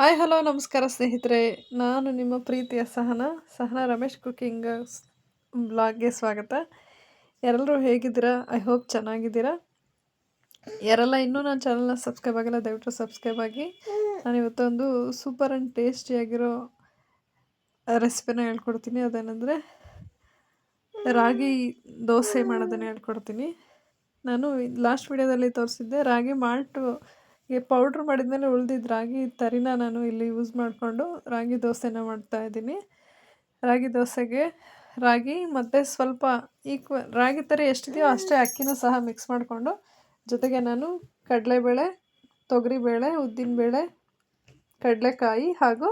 Hi hello ನಮಸ್ಕಾರ ಸ್ನೇಹಿತರೆ. ನಾನು ನಿಮ್ಮ ಪ್ರೀತಿಯ ಸಹನ ಸಹನ ರಮೇಶ್ ಕುಕಿಂಗ್ ಬ್ಲಾಗ್ಗೆ ಸ್ವಾಗತ. ಎಲ್ಲರೂ ಹೇಗಿದ್ದೀರಾ? ಐ ಹೋಪ್ ಚೆನ್ನಾಗಿದ್ದೀರಾ. ಯಾರೆಲ್ಲ ಇನ್ನೂ ನನ್ನ ಚಾನಲ್ನ ಸಬ್ಸ್ಕ್ರೈಬ್ ಆಗಿಲ್ಲ, ದಯವಿಟ್ಟು ಸಬ್ಸ್ಕ್ರೈಬ್ ಆಗಿ. ನಾನು ಇವತ್ತೊಂದು ಸೂಪರ್ ಆ್ಯಂಡ್ ಟೇಸ್ಟಿಯಾಗಿರೋ ರೆಸಿಪಿನ ಹೇಳ್ಕೊಡ್ತೀನಿ. ಅದೇನೆಂದರೆ, ರಾಗಿ ದೋಸೆ ಮಾಡೋದನ್ನು ಹೇಳ್ಕೊಡ್ತೀನಿ. ನಾನು ಲಾಸ್ಟ್ ವಿಡಿಯೋದಲ್ಲಿ ತೋರಿಸಿದ್ದೆ, ರಾಗಿ ಮಾಲ್ಟು ಈ ಪೌಡ್ರ್ ಮಾಡಿದ್ಮೇಲೆ ಉಳಿದಿದ್ದು ರಾಗಿ ತರಿನ ನಾನು ಇಲ್ಲಿ ಯೂಸ್ ಮಾಡಿಕೊಂಡು ರಾಗಿ ದೋಸೆನ ಮಾಡ್ತಾಯಿದ್ದೀನಿ ರಾಗಿ ದೋಸೆಗೆ ರಾಗಿ ಮತ್ತು ಸ್ವಲ್ಪ ಈಕ್ವ ರಾಗಿ ತರಿ ಎಷ್ಟಿದೆಯೋ ಅಷ್ಟೇ ಅಕ್ಕಿನೂ ಸಹ ಮಿಕ್ಸ್ ಮಾಡಿಕೊಂಡು ಜೊತೆಗೆ ನಾನು ಕಡಲೆಬೇಳೆ, ತೊಗರಿಬೇಳೆ, ಉದ್ದಿನಬೇಳೆ, ಕಡಲೆಕಾಯಿ ಹಾಗೂ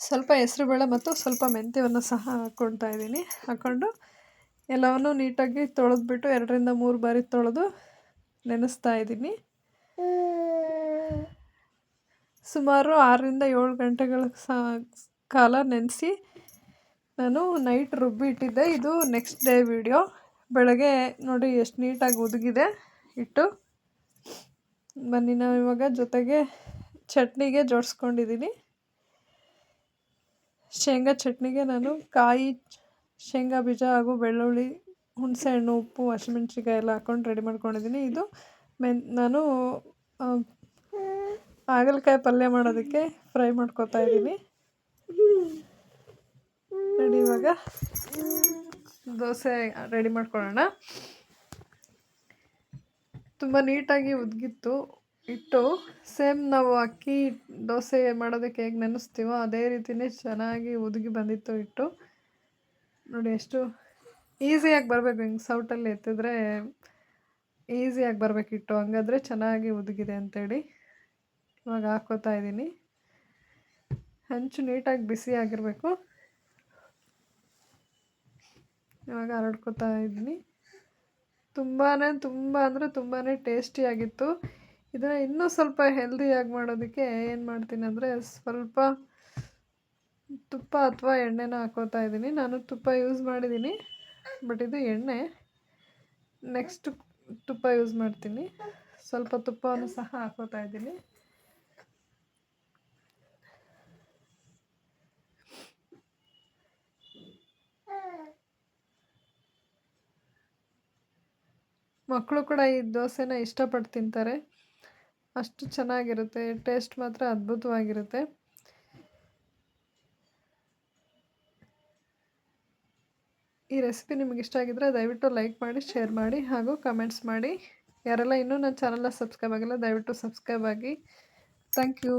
ಸ್ವಲ್ಪ ಹೆಸರುಬೇಳೆ ಮತ್ತು ಸ್ವಲ್ಪ ಮೆಂತ್ಯವನ್ನು ಸಹ ಹಾಕ್ಕೊಳ್ತಾ ಇದ್ದೀನಿ. ಹಾಕ್ಕೊಂಡು ಎಲ್ಲವನ್ನು ನೀಟಾಗಿ ತೊಳೆದ್ಬಿಟ್ಟು ಎರಡರಿಂದ ಮೂರು ಬಾರಿ ತೊಳೆದು ನೆನೆಸ್ತಾ ಇದ್ದೀನಿ. ಸುಮಾರು ಆರರಿಂದ ಏಳು ಗಂಟೆಗಳ ಕಾಲ ನೆನೆಸಿ ನಾನು ನೈಟ್ ರುಬ್ಬಿ ಇಟ್ಟಿದ್ದೆ. ಇದು ನೆಕ್ಸ್ಟ್ ಡೇ ವಿಡಿಯೋ. ಬೆಳಗ್ಗೆ ನೋಡಿ ಎಷ್ಟು ನೀಟಾಗಿ ಒದಗಿದೆ ಇಟ್ಟು ಬನ್ನಿ, ನಾವು ಇವಾಗ ಜೊತೆಗೆ ಚಟ್ನಿಗೆ ಜೋಡಿಸ್ಕೊಂಡಿದ್ದೀನಿ ಶೇಂಗಾ ಚಟ್ನಿಗೆ ನಾನು ಕಾಯಿ, ಶೇಂಗಾ ಬೀಜ ಹಾಗೂ ಬೆಳ್ಳುಳ್ಳಿ, ಹುಣಸೆಹಣ್ಣು, ಉಪ್ಪು ಹಸಿಮೆಣ್ಸಿಕಾಯಿ ಎಲ್ಲ ಹಾಕ್ಕೊಂಡು ರೆಡಿ ಮಾಡ್ಕೊಂಡಿದ್ದೀನಿ ಇದು ಮೆನ್, ನಾನು ಹಾಗಲಕಾಯಿ ಪಲ್ಯ ಮಾಡೋದಕ್ಕೆ ಫ್ರೈ ಮಾಡ್ಕೊತಾ ಇದ್ದೀನಿ ರೆಡಿ ಇವಾಗ? ದೋಸೆ ರೆಡಿ ಮಾಡ್ಕೊಳ್ಳೋಣ. ತುಂಬ ನೀಟಾಗಿ ಉದ್ಗಿತ್ತು. ಇಟ್ಟು ಸೇಮ್ ನಾವು ಅಕ್ಕಿ ದೋಸೆ ಮಾಡೋದಕ್ಕೆ ಹೇಗೆ ನೆನೆಸ್ತೀವೋ ಅದೇ ರೀತಿಯೇ ಚೆನ್ನಾಗಿ ಉದುಗಿ ಬಂದಿತ್ತು ಇಟ್ಟು. ನೋಡಿ ಎಷ್ಟು ಈಸಿಯಾಗಿ ಬರಬೇಕು ಹಿಂಗೆ ಸೌಟಲ್ಲಿ ಎತ್ತಿದ್ರೆ ಈಸಿಯಾಗಿ ಬರಬೇಕಿಟ್ಟು ಹಂಗಾದ್ರೆ ಚೆನ್ನಾಗಿ ಉದುಗಿದೆ ಅಂತೇಳಿ ಇವಾಗ ಹಾಕ್ಕೋತಾ ಇದ್ದೀನಿ. ಹಂಚು ನೀಟಾಗಿ ಬಿಸಿ ಆಗಿರಬೇಕು. ಇವಾಗ ಹರಡ್ಕೋತಾ ಇದ್ದೀನಿ. ತುಂಬಾ ತುಂಬ ಅಂದರೆ ತುಂಬಾ ಟೇಸ್ಟಿಯಾಗಿತ್ತು ಇದನ್ನು ಇನ್ನೂ ಸ್ವಲ್ಪ ಹೆಲ್ದಿಯಾಗಿ ಮಾಡೋದಕ್ಕೆ ಏನು ಮಾಡ್ತೀನಿ ಅಂದರೆ ಸ್ವಲ್ಪ ತುಪ್ಪ ಅಥವಾ ಎಣ್ಣೆನ ಹಾಕೋತಾ ಇದ್ದೀನಿ. ನಾನು ತುಪ್ಪ ಯೂಸ್ ಮಾಡಿದ್ದೀನಿ ಬಟ್ ಇದು ಎಣ್ಣೆ. ನೆಕ್ಸ್ಟ್ ತುಪ್ಪ ಯೂಸ್ ಮಾಡ್ತೀನಿ. ಸ್ವಲ್ಪ ತುಪ್ಪವನ್ನು ಸಹ ಹಾಕೋತಾ ಇದ್ದೀನಿ. ಮಕ್ಕಳು ಕೂಡ ಈ ದೋಸೆನ ಇಷ್ಟಪಟ್ಟು ತಿಂತಾರೆ. ಅಷ್ಟು ಚೆನ್ನಾಗಿರುತ್ತೆ ಟೇಸ್ಟ್ ಮಾತ್ರ ಅದ್ಭುತವಾಗಿರುತ್ತೆ. ಈ ರೆಸಿಪಿ ನಿಮಗೆ ಇಷ್ಟ ಆಗಿದ್ದರೆ ದಯವಿಟ್ಟು ಲೈಕ್ ಮಾಡಿ ಶೇರ್ ಮಾಡಿ ಹಾಗೂ ಕಮೆಂಟ್ಸ್ ಮಾಡಿ. ಯಾರೆಲ್ಲ ಇನ್ನೂ ನನ್ನ ಚಾನಲ್ನ ಸಬ್ಸ್ಕ್ರೈಬ್ ಆಗಿಲ್ಲ, ದಯವಿಟ್ಟು ಸಬ್ಸ್ಕ್ರೈಬ್ ಆಗಿ. Thank you